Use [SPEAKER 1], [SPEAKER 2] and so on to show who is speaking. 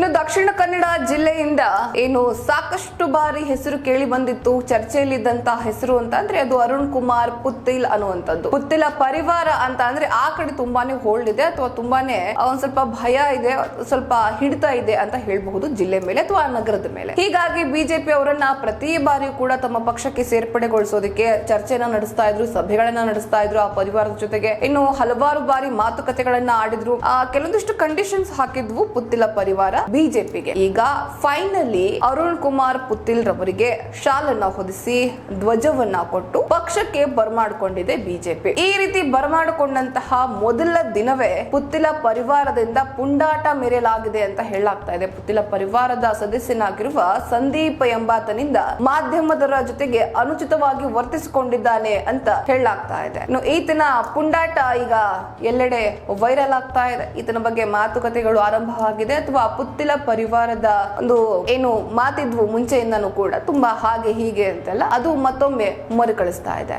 [SPEAKER 1] ಇನ್ನು ದಕ್ಷಿಣ ಕನ್ನಡ ಜಿಲ್ಲೆಯಿಂದ ಏನು ಸಾಕಷ್ಟು ಬಾರಿ ಹೆಸರು ಕೇಳಿ ಬಂದಿತ್ತು ಚರ್ಚೆಯಲ್ಲಿದ್ದಂತ ಹೆಸರು ಅಂತ ಅಂದ್ರೆ ಅದು ಅರುಣ್ ಕುಮಾರ್ ಪುತ್ತಿಲ್ ಅನ್ನುವಂಥದ್ದು. ಪುತ್ತಿಲ ಪರಿವಾರ ಅಂತ ಅಂದ್ರೆ ಆ ಕಡೆ ತುಂಬಾನೇ ಹೋಲ್ಡ್ ಇದೆ ಅಥವಾ ತುಂಬಾನೇ ಒಂದ್ ಸ್ವಲ್ಪ ಭಯ ಇದೆ ಸ್ವಲ್ಪ ಹಿಡಿತಾ ಇದೆ ಅಂತ ಹೇಳಬಹುದು ಜಿಲ್ಲೆ ಮೇಲೆ ಅಥವಾ ನಗರದ ಮೇಲೆ. ಹೀಗಾಗಿ ಬಿಜೆಪಿ ಅವರನ್ನ ಪ್ರತಿ ಬಾರಿಯೂ ಕೂಡ ತಮ್ಮ ಪಕ್ಷಕ್ಕೆ ಸೇರ್ಪಡೆಗೊಳಿಸೋದಕ್ಕೆ ಚರ್ಚೆನ ನಡೆಸ್ತಾ ಇದ್ರು ಸಭೆಗಳನ್ನ ನಡೆಸ್ತಾ ಇದ್ರು ಆ ಪರಿವಾರದ ಜೊತೆಗೆ ಇನ್ನು ಹಲವಾರು ಬಾರಿ ಮಾತುಕತೆಗಳನ್ನ ಆಡಿದ್ರು. ಆ, ಕೆಲವೊಂದಿಷ್ಟು ಕಂಡೀಷನ್ಸ್ ಹಾಕಿದ್ವು ಪುತ್ತಿಲ ಪರಿವಾರ. ಬಿಜೆಪಿಗೆ. ಈಗ ಫೈನಲಿ ಅರುಣ್ ಕುಮಾರ್ ಪುತ್ತಿಲ್ ರವರಿಗೆ ಶಾಲನ್ನ ಹೊದಿಸಿ ಧ್ವಜವನ್ನ ಕೊಟ್ಟು ಪಕ್ಷಕ್ಕೆ ಬರಮಾಡಿಕೊಂಡಿದೆ ಬಿಜೆಪಿ. ಈ ರೀತಿ ಬರಮಾಡಿಕೊಂಡಂತಹ ಮೊದಲ ದಿನವೇ ಪುತ್ತಿಲ ಪರಿವಾರದಿಂದ ಪುಂಡಾಟ ಮೆರೆಯಲಾಗಿದೆ ಅಂತ ಹೇಳಲಾಗ್ತಾ ಇದೆ. ಪುತ್ತಿಲ ಪರಿವಾರದ ಸದಸ್ಯನಾಗಿರುವ ಸಂದೀಪ್ ಎಂಬಾತನಿಂದ ಮಾಧ್ಯಮದವರ ಜೊತೆಗೆ ಅನುಚಿತವಾಗಿ ವರ್ತಿಸಿಕೊಂಡಿದ್ದಾನೆ ಅಂತ ಹೇಳಲಾಗ್ತಾ ಇದೆ. ಈತನ ಪುಂಡಾಟ ಈಗ ಎಲ್ಲೆಡೆ ವೈರಲ್ ಆಗ್ತಾ ಇದೆ. ಈತನ ಬಗ್ಗೆ ಮಾತುಕತೆಗಳು ಆರಂಭವಾಗಿದೆ ಅಥವಾ ಪುತ್ತಿಲ ಪರಿವಾರದ ಒಂದು ಏನು ಮಾತಿದ್ವು ಮುಂಚೆಯಿಂದನೂ ಕೂಡ. ತುಂಬಾ ಹಾಗೆ ಹೀಗೆ ಅಂತೆಲ್ಲ. ಅದು ಮತ್ತೊಮ್ಮೆ ಮರುಕಳಿಸ್ತಾ ಇದೆ.